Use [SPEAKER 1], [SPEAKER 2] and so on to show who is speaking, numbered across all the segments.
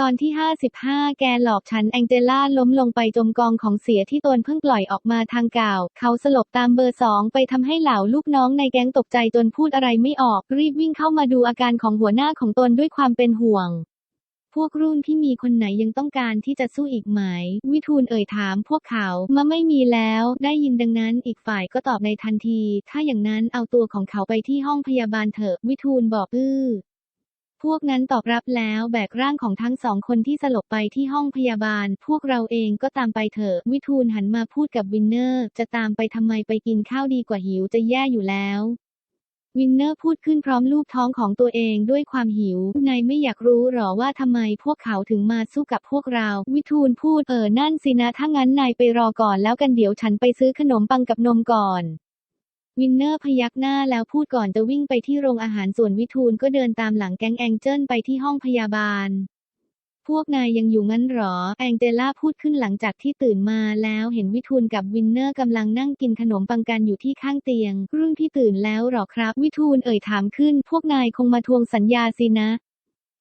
[SPEAKER 1] ตอนที่ 55 แกหลอกฉันแองเจล่าล้มลงไปจมกองของเสียที่ตนเพิ่งปล่อยออกมาทางก่าวเขาสลบตามเบอร์สองไปทำให้เหล่าลูกน้องในแก๊งตกใจจนพูดอะไรไม่ออก รีบวิ่งเข้ามาดูอาการของหัวหน้าของตนด้วยความเป็นห่วง พวกรุ่นที่มีคนไหนยังต้องการที่จะสู้อีกไหม วิทูลเอ่ยถามพวกเขามาไม่มีแล้ว ได้ยินดังนั้นอีกฝ่ายก็ตอบในทันที ถ้าอย่างนั้นเอาตัวของเขาไปที่ห้องพยาบาลเถอะ วิทูลบอกอื้อ พวกนั้นตอบรับแล้วแบกร่างของทั้งสองคนที่สลบไปที่ห้องพยาบาล พวกเราเองก็ตามไปเถอะ วิทูลหันมาพูดกับวินเนอร์ จะตามไปทำไมไปกินข้าวดีกว่าหิวจะแย่อยู่แล้ววินเนอร์พูดขึ้นพร้อมลูบท้องของตัวเองด้วยความหิว นายไม่อยากรู้หรอว่าทำไมพวกเขาถึงมาสู้กับพวกเรา วิทูลพูดเออนั่นสินะถ้างั้นนายไปรอก่อนแล้วกันเดี๋ยวฉันไปซื้อขนมปังกับนมก่อน วินเนอร์พยักหน้าแล้วพูดก่อนจะวิ่งไปที่โรงอาหารส่วนวิทูลก็เดินตามหลังแก๊งแองเจิลไปที่ห้องพยาบาล พวกนายยังอยู่งั้นหรอ แองเจล่าพูดขึ้นหลังจากที่ตื่นมาแล้วเห็นวิทูลกับวินเนอร์กำลังนั่งกินขนมปังกันอยู่ที่ข้างเตียง รุ่นพี่ตื่นแล้วหรอครับ วิทูลเอ่ยถามขึ้น พวกนายคงมาทวงสัญญาสินะ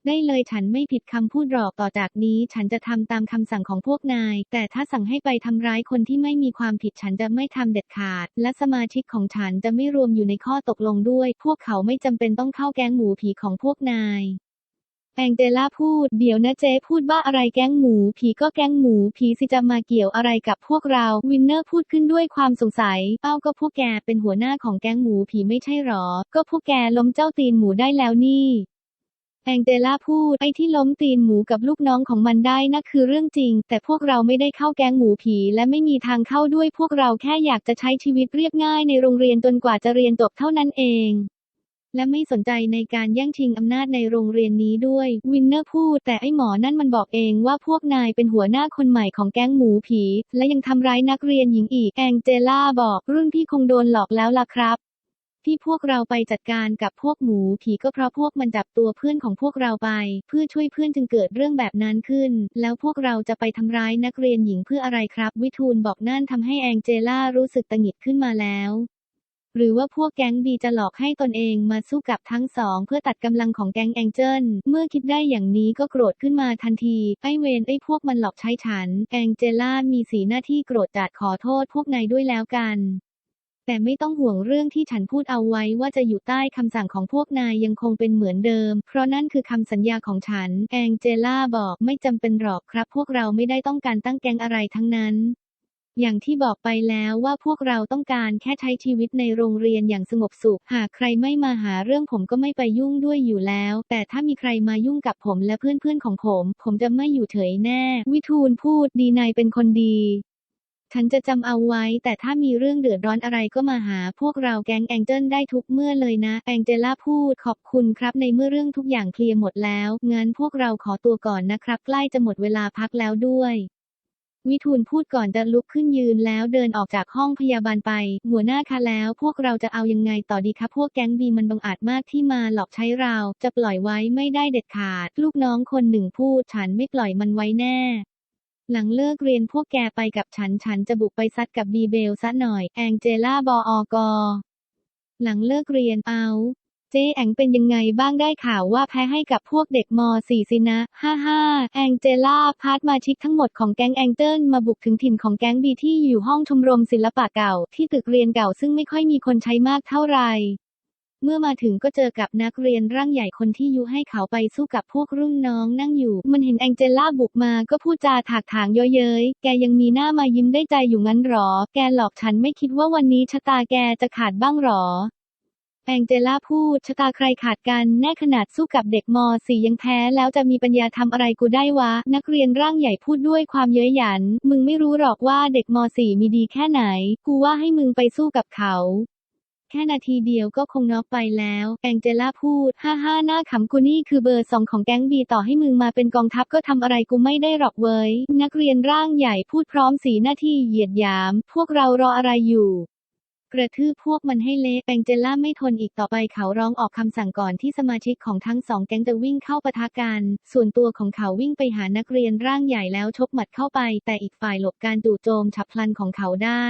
[SPEAKER 1] ได้เลยฉันไม่ผิดคำพูดหรอกต่อจากนี้ ฉันจะทำตามคำสั่งของพวกนาย แต่ถ้าสั่งให้ไปทำร้ายคนที่ไม่มีความผิดฉันจะไม่ทำเด็ดขาด และสมาชิกของฉันจะไม่รวมอยู่ในข้อตกลงด้วย พวกเขาไม่จำเป็นต้องเข้าแก๊งหมูผีของพวกนายแองเจล่าพูด เดี๋ยวนะเจ๊พูดว่าอะไรแก๊งหมู ผีก็แก๊งหมู ผีสิจะมาเกี่ยวอะไรกับพวกเรา วินเนอร์พูดขึ้นด้วยความสงสัยเอ้าก็พวกแกเป็นหัวหน้าของแก๊งหมูผีไม่ใช่หรอ ก็พวกแกล้มเจ้าตีนหมูได้แล้วนี่ แองเจล่าพูดไอ้ที่ล้มตีนหมูกับลูกน้องของมันได้นะคือเรื่องจริง แต่พวกเราไม่ได้เข้าแก๊งหมูผีและไม่มีทางเข้าด้วยพวกเราแค่อยากจะใช้ชีวิตเรียบง่ายในโรงเรียนจนกว่าจะเรียนจบเท่านั้นเอง และไม่สนใจในการแย่งชิงอำนาจในโรงเรียนนี้ด้วย วินเนอร์พูดแต่ไอ้หมอนั่นมันบอกเองว่าพวกนายเป็นหัวหน้าคนใหม่ของแก๊งหมูผี และยังทำร้ายนักเรียนหญิงอีกแองเจล่าบอกรุ่นพี่คงโดนหลอกแล้วล่ะครับ ที่พวกเราไปจัดการกับพวกหมูผีก็เพราะพวกมันจับตัวเพื่อนของพวกเราไป เพื่อช่วยเพื่อนจึงเกิดเรื่องแบบนั้นขึ้น แล้วพวกเราจะไปทำร้ายนักเรียนหญิงเพื่ออะไรครับ วิทูลบอกนั่นทำให้แองเจล่ารู้สึกตังหงิดขึ้นมาแล้วหรือว่าพวกแก๊งบีจะหลอกให้ตนเองมาสู้กับทั้งสอง เพื่อตัดกำลังของแก๊งแองเจิล เมื่อคิดได้อย่างนี้ก็โกรธขึ้นมาทันที ไอเวนไอพวกมันหลอกใช้ฉัน แองเจล่ามีสีหน้าที่โกรธจัดขอโทษพวกนายด้วยแล้วกัน แต่ไม่ต้องห่วงเรื่องที่ฉันพูดเอาไว้ว่าจะอยู่ใต้คำสั่งของพวกนายยังคงเป็นเหมือนเดิม เพราะนั่นคือคำสัญญาของฉัน แองเจล่าบอกไม่จำเป็นหรอกครับ พวกเราไม่ได้ต้องการตั้งแกงอะไรทั้งนั้นอย่างที่บอกไปแล้วว่าพวกเราต้องการแค่ใช้ชีวิตในโรงเรียนอย่างสงบสุข หากใครไม่มาหาเรื่องผมก็ไม่ไปยุ่งด้วยอยู่แล้ว แต่ถ้ามีใครมายุ่งกับผมและเพื่อนๆของผม ผมจะไม่อยู่เฉยแน่ วิทูลพูดดีนายเป็นคนดี ฉันจะจำเอาไว้ แต่ถ้ามีเรื่องเดือดร้อนอะไรก็มาหาพวกเราแก๊งแองเจิลได้ทุกเมื่อเลยนะ แองเจล่าพูดขอบคุณครับ ในเมื่อเรื่องทุกอย่างเคลียร์หมดแล้ว งั้นพวกเราขอตัวก่อนนะครับ ใกล้จะหมดเวลาพักแล้วด้วยวิทูลพูดก่อนจะลุกขึ้นยืนแล้วเดินออกจากห้องพยาบาลไป หัวหน้าคะแล้วพวกเราจะเอายังไงต่อดีคะพวกแก๊งบีมันบังอาจมากที่มาหลอกใช้เรา จะปล่อยไว้ไม่ได้เด็ดขาด ลูกน้องคนหนึ่งพูดฉันไม่ปล่อยมันไว้แน่ หลังเลิกเรียนพวกแกไปกับฉันฉันจะบุกไปซัดกับบีเบลซะหน่อย แองเจล่าบออกหลังเลิกเรียนเอา เจ๊แองเป็นยังไงบ้างได้ข่าวว่าแพ้ให้กับพวกเด็กม .4 สินะ ฮ่าฮ่าแองเจล่าพาร์ทมาชิกทั้งหมดของแก๊งแองเจิลมาบุกถึงถิ่นของแก๊งบีที่อยู่ห้องชมรมศิลปะเก่า ที่ตึกเรียนเก่าซึ่งไม่ค่อยมีคนใช้มากเท่าไหร่ เมื่อมาถึงก็เจอกับนักเรียนร่างใหญ่คนที่ยุให้เขาไปสู้กับพวกรุ่นน้องนั่งอยู่ มันเห็นแองเจล่าบุกมาก็พูดจาถากถางเย้อเย้ยแกยังมีหน้ามายิ้มได้ใจอยู่งั้นหรอ แกหลอกฉันไม่คิดว่าวันนี้ชะตาแกจะขาดบ้างหรอแองเจล่าพูดชะตาใครขาดกันแน่ขนาดสู้กับเด็กม .4 ยังแพ้แล้วจะมีปัญญาทำอะไรกูได้วะ นักเรียนร่างใหญ่พูดด้วยความเย้ยหยัน มึงไม่รู้หรอกว่าเด็กม .4 มีดีแค่ไหน กูว่าให้มึงไปสู้กับเขา แค่นาทีเดียวก็คงน็อกไปแล้ว แองเจล่าพูด ฮ่าฮ่าหน้าขำกูนี่คือเบอร์สองของแก๊งบีต่อให้มึงมาเป็นกองทัพก็ทำอะไรกูไม่ได้หรอกเว้ย นักเรียนร่างใหญ่พูดพร้อมสีหน้าที่เหยียดหยาม พวกเรารออะไรอยู่กระทืบพวกมันให้เละแองเจล่าไม่ทนอีกต่อไปเขาร้องออกคำสั่งก่อนที่สมาชิกของทั้งสองแก๊งจะวิ่งเข้าปะทะกัน ส่วนตัวของเขาวิ่งไปหานักเรียนร่างใหญ่แล้วชกหมัดเข้าไป แต่อีกฝ่ายหลบการจู่โจมฉับพลันของเขาได้